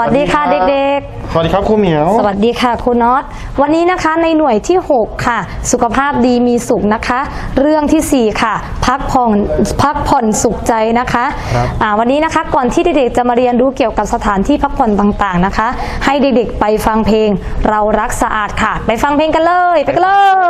วัสดีค่ะเด็กสวัสดีครับครูเหมียวๆสวัสดีค่ะคุณน็อต วันนี้นะคะในหน่วยที่ 6 ค่ะ สุขภาพดีมีสุขนะคะ เรื่องทีสี่4 ค่ะ พักผ่อนพักผ่อนสุขใจนะคะครับอ่าวันนี้นะคะก่อนที่เด็กๆจะมาเรียนรู้เกี่ยวกับสถานที่พักผ่อนต่างๆนะคะ ให้เด็กๆไปฟังเพลง เรารักสะอาดค่ะ ไปฟังเพลงกันเลย ไปกันเลย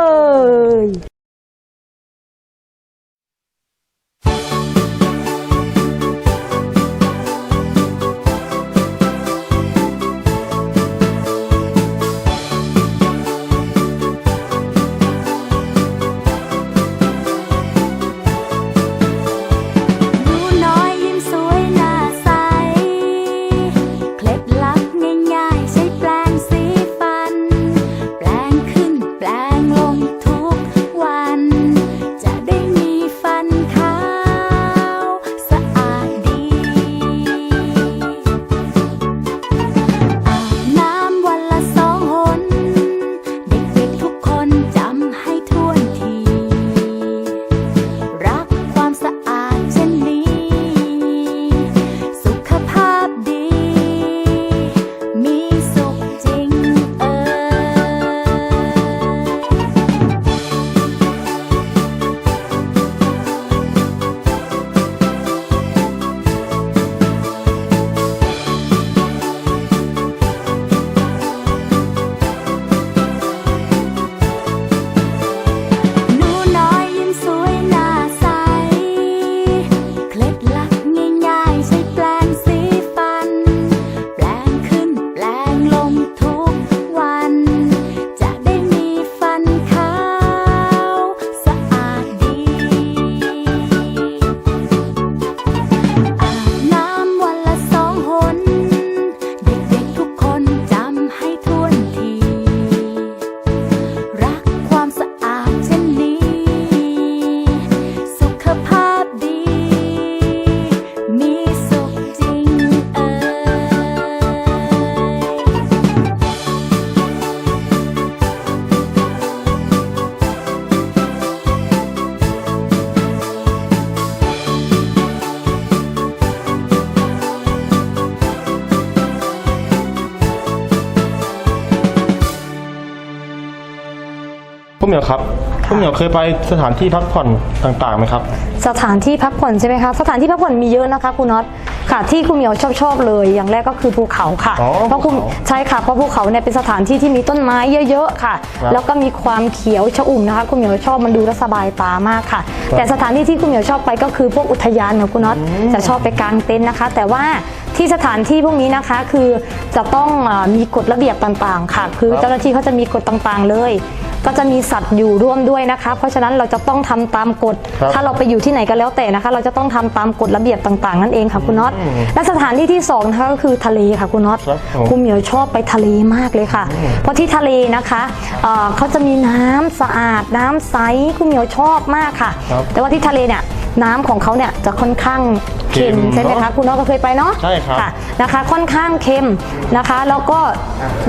ครูเหมียวครับครูเหมียวเคยไปสถานที่พักผ่อนต่างๆไหมครับ สถานที่พักผ่อนใช่ไหมคะสถานที่พักผ่อนมีเยอะนะคะคุณน็อตค่ะที่คุณเหมียวชอบชอบๆเลย อย่างแรกก็คือภูเขาค่ะ อ๋อเพราะคุณภูเขาใช่ค่ะเพราะภูเขาเนี่ยเป็นสถานที่ที่มีต้นไม้เยอะๆค่ะ ครับ แล้วก็มีความเขียวชอุ่มนะคะ คุณเหมียวชอบมันดูแล้วสบายตามากค่ะครับแต่สถานที่ที่คุณเหมียวชอบไปก็คือพวกอุทยานของคุณน็อตจะชอบไปกางเต็นท์นะคะ แต่ว่าที่สถานที่พวกนี้นะคะคือจะต้องอามีกฎระเบียบต่างๆ ค่ะ คือครับเจ้าหน้าที่เขาจะมีกฎต่างๆเลย ก็จะมีสัตว์อยู่ร่วมด้วยนะคะ เพราะฉะนั้นเราจะต้องทำตามกฎครับถ้าเราไปอยู่ที่ไหนก็แล้วแต่นะคะ เราจะต้องทำตามกฎระเบียบต่าง ๆ นั่นเองค่ะคุณน็อตและสถานที่ที่สองนะคะก็คือทะเลค่ะคุณน็อตครับผมคุณเหมียวชอบไปทะเลมากเลยค่ะ เพราะที่ทะเลนะคะเอ่อเขาจะมีน้ำสะอาดน้ำใสคุณเหมียวชอบมากค่ะครับแต่ว่าที่ทะเลเนี่ย น้ำของเขาเนี่ยจะค่อนข้างเค็มเค็มใช่ไหมคะเนอะคุณน็อตก็เคยไปเนาะใช่ครับค่ะนะคะ ค่อนข้างเค็มนะคะ แล้วก็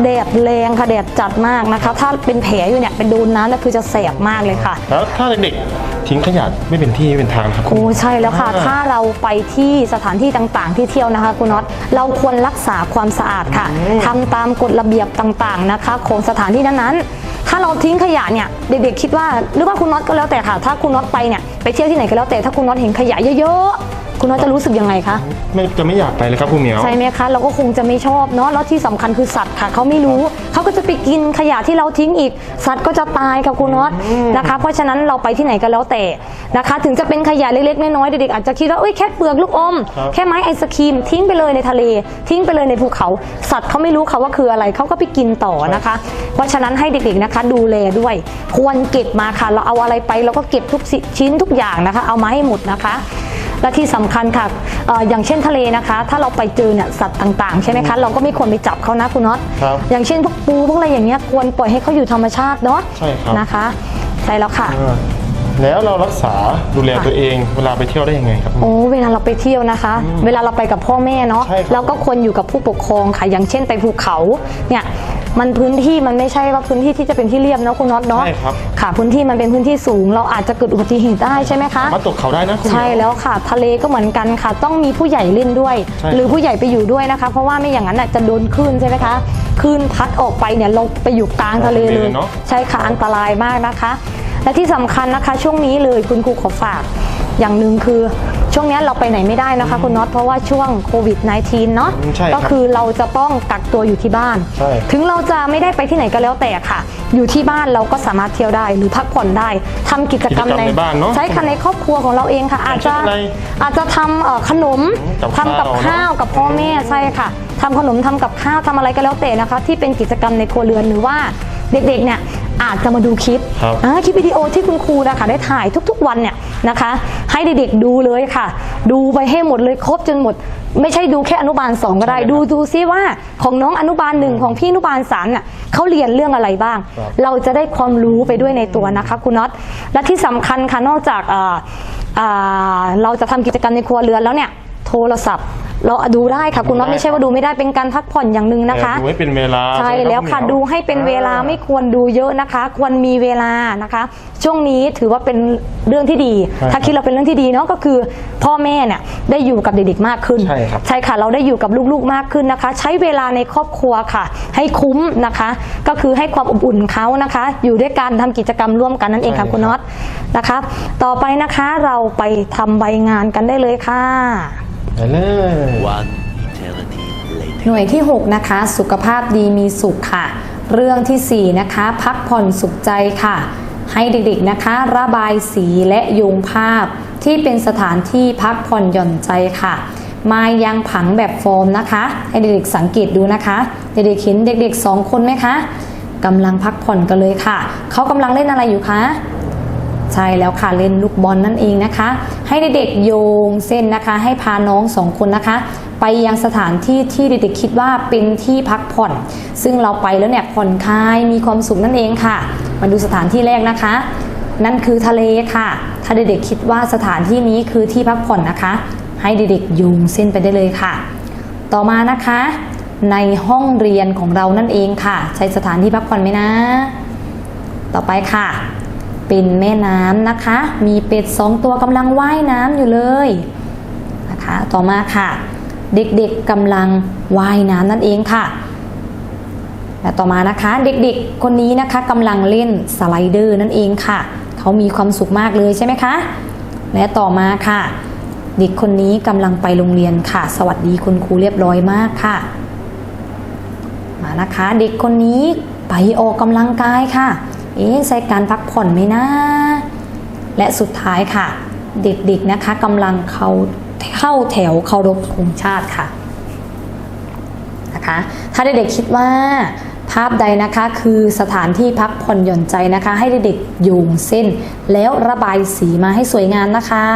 แดดแรงค่ะแดดจัดมากนะคะ ถ้าเป็นแผลอยู่เนี่ยเป็นโดนน้ำแล้วคือจะแสบมากเลยค่ะ แล้วถ้าเด็กๆทิ้งขยะไม่เป็นที่ไม่เป็นทางครับ โอ้ใช่แล้วค่ะ อ่าถ้าเราไปที่สถานที่ต่างๆ ที่เที่ยวนะคะคุณน็อตเราควรรักษาความสะอาดค่ะทำตามกฎระเบียบต่างๆนะคะ ของสถานที่นั้นๆ ถ้าเราทิ้งขยะเนี่ยเด็กๆคิดว่าหรือว่าคุณน็อตก็แล้วแต่ค่ะ ถ้าคุณน็อตไปเนี่ยไปเที่ยวที่ไหนก็แล้วแต่ถ้าคุณน็อตเห็นขยะเยอะๆ คุณน็อตจะรู้สึกยังไงคะไม่จะไม่อยากไปเลยครับครูเหมียว ใช่ไหมคะ เราก็คงจะไม่ชอบเนาะแล้วที่สำคัญคือสัตว์ค่ะเขาไม่รู้เขาก็จะไปกินขยะที่เราทิ้งอีก สัตว์ก็จะตายกับคุณน็อตนะคะ เพราะฉะนั้นเราไปที่ไหนก็แล้วแต่นะคะ ถึงจะเป็นขยะเล็กๆน้อยๆเด็กๆอาจจะคิดว่าเอ้ยแค่เปลือกลูกอมครับแค่ไม้ไอศครีม ทิ้งไปเลยในทะเล ทิ้งไปเลยในภูเขา สัตว์เขาไม่รู้ค่ะว่าคืออะไรเขาก็ไปกินต่อนะคะ เพราะฉะนั้นให้เด็กๆนะคะ ดูแลด้วย ควรเก็บมาค่ะ เราเอาอะไรไปเราก็เก็บทุกสิชิ้นทุกอย่างนะคะ เอามาให้หมดนะคะ และที่สำคัญค่ะเอ่ออย่างเช่นทะเลนะคะ ถ้าเราไปเจอเนี่ยสัตว์ต่างๆ ใช่ไหมคะเราก็ไม่ควรไปจับเขานะคุณน็อตครับอย่างเช่นพวกปูพวกอะไรอย่างเงี้ยควรปล่อยให้เขาอยู่ธรรมชาติเนาะใช่ครับนะคะใช่แล้วค่ะอ่าแล้วเรารักษาดูแลค่ะตัวเองเวลาไปเที่ยวได้ยังไงครับโอ้เวลาเราไปเที่ยวนะคะ เวลาเราไปกับพ่อแม่เนาะใช่ครับเราก็ควรอยู่กับผู้ปกครองค่ะอย่างเช่นไปภูเขาเนี่ย มันพื้นที่มันไม่ใช่ว่าพื้นที่ที่จะเป็นที่เรียบเนาะคุณน็อตเนาะใช่ครับ ค่ะ พื้นที่มันเป็นพื้นที่สูง เราอาจจะเกิดอุบัติเหตุได้ใช่ไหมคะ มาตกเขาได้นะคุณเหมียวใช่แล้วค่ะ ทะเลก็เหมือนกันค่ะ ต้องมีผู้ใหญ่เล่นด้วย ใช่หรือผู้ใหญ่ไปอยู่ด้วยนะคะ เพราะว่าไม่อย่างนั้นน่ะจะโดนคลื่นใช่ไหมคะคลื่นพัดออกไปเนี่ยเราไปอยู่กลางทะเลเลยเนาะใช่ค่ะอันตรายมากนะคะ และที่สำคัญนะคะ ช่วงนี้เลยคุณครูขอฝาก อย่างหนึ่งคือ ช่วงนี้เราไปไหนไม่ได้นะคะคุณน็อตเพราะว่าช่วงโควิด -19 เนาะอืมใช่ครับก็คือเราจะต้องกักตัวอยู่ที่บ้าน ใช่ ถึงเราจะไม่ได้ไปที่ไหนก็แล้วแต่ค่ะ อยู่ที่บ้านเราก็สามารถเที่ยวได้หรือพักผ่อนได้ทำกิจกรรมกิจกรรมในบ้านเนอะใช่ค่ะในครอบครัวของเราเองค่ะ อาจจะอย่างเช่นอะไรอาจจะทำเอ่อขนมกับทำกับข้าวเนอะข้าวกับพ่อแม่ใช่ค่ะทำขนมทำกับข้าวทำอะไรก็แล้วแต่นะคะ ที่เป็นกิจกรรมในครัวเรือนหรือว่าเด็กๆเนี่ย อาจจะมาดูคลิปครับอ่าคลิปวิดีโอที่คุณครูนะคะได้ถ่ายทุกๆวันเนี่ยนะคะ ให้เด็กๆดูเลยค่ะ ดูไปให้หมดเลยครบจนหมด ไม่ใช่ดูแค่อนุบาลสองก็ได้ ใช่ครับดูดูซิว่าของน้องอนุบาลหนึ่งของพี่อนุบาลสามเนี่ยเขาเรียนเรื่องอะไรบ้าง ครับ เราจะได้ความรู้ไปด้วยในตัวนะคะคุณน็อตและที่สำคัญค่ะนอกจากเอ่อเอ่อเราจะทำกิจกรรมในครัวเรือนแล้วเนี่ย โทรศัพท์ เราดูได้ค่ะคุณน็อตดูได้ไม่ใช่ว่าดูไม่ได้เป็นการพักผ่อนอย่างหนึ่งนะคะดูให้เป็นเวลาใช่ไหมรับแล้วค่ะณเหมียดูให้เป็นเวลาไม่ควรดูเยอะนะคะ ควรมีเวลานะคะ ช่วงนี้ถือว่าเป็นเรื่องที่ดีใช่ถ้าคิดเราเป็นเรื่องที่ดีเนาะก็คือ พ่อแม่เนี่ยได้อยู่กับเด็กๆมากขึ้น ใช่ครับใช่ค่ะเราได้อยู่กับลูกๆมากขึ้นนะคะ ใช้เวลาในครอบครัวค่ะ ให้คุ้มนะคะ ก็คือให้ความอบอุ่นเขานะคะ อยู่ด้วยกันทำกิจกรรมร่วมกันนั่นเองค่ะคุณน็อตนะคะ ต่อไปนะคะเราไปทำใบงานกันได้เลยค่ะ ไปเลย One eternity later. หน่วยที่ 6 นะคะ สุขภาพดีมีสุขค่ะ เรื่องทีสี่ 4 นะคะ พักผ่อนสุขใจค่ะ ให้เด็กๆนะคะ ระบายสีและโยงภาพ ที่เป็นสถานที่พักผ่อนหย่อนใจค่ะมายังผังแบบโฟมนะคะ ให้เด็กๆสังเกตดูนะคะ เด็กๆเห็นเด็กๆสองคนไหมคะกำลังพักผ่อนกันเลยค่ะ เขากำลังเล่นอะไรอยู่คะ ใช่แล้วค่ะเล่นลูกบอลนั่นเองนะคะ ให้เด็กๆโยงเส้นนะคะ ให้พาน้องสองคนนะคะ ไปยังสถานที่ที่เด็กๆคิดว่าเป็นที่พักผ่อน ซึ่งเราไปแล้วเนี่ยผ่อนคลายมีความสุขนั่นเองค่ะ มาดูสถานที่แรกนะคะ นั่นคือทะเลค่ะ ถ้าเด็กๆคิดว่าสถานที่นี้คือที่พักผ่อนนะคะ ให้เด็กๆโยงเส้นไปได้เลยค่ะ ต่อมานะคะ ในห้องเรียนของเรานั่นเองค่ะ ใช้สถานที่พักผ่อนไหมนะ ต่อไปค่ะ เป็นแม่น้ำนะคะ มีเป็ดสองตัวกำลังว่ายน้ำอยู่เลยนะคะ ต่อมาค่ะ เด็กๆกำลังว่ายน้ำนั่นเองค่ะและต่อมานะคะ เด็กๆ คนนี้นะคะกำลังเล่นสไลเดอร์นั่นเองค่ะ เขามีความสุขมากเลยใช่ไหมคะ และต่อมาค่ะ เด็กคนนี้กำลังไปโรงเรียนค่ะ สวัสดีคุณครูเรียบร้อยมากค่ะ มานะคะ เด็กคนนี้ไปออกกำลังกายค่ะ เอ๊ใช้การพักผ่อนไหมนะ และสุดท้ายค่ะ เด็กๆนะคะกำลังเขาเข้าแถวเคารพธงชาติค่ะนะคะถ้าเด็กๆคิดว่าภาพใดนะคะคือสถานที่พักผ่อนหย่อนใจนะคะ ให้เด็กๆโยงเส้น แล้วระบายสีมาให้สวยงามนะคะ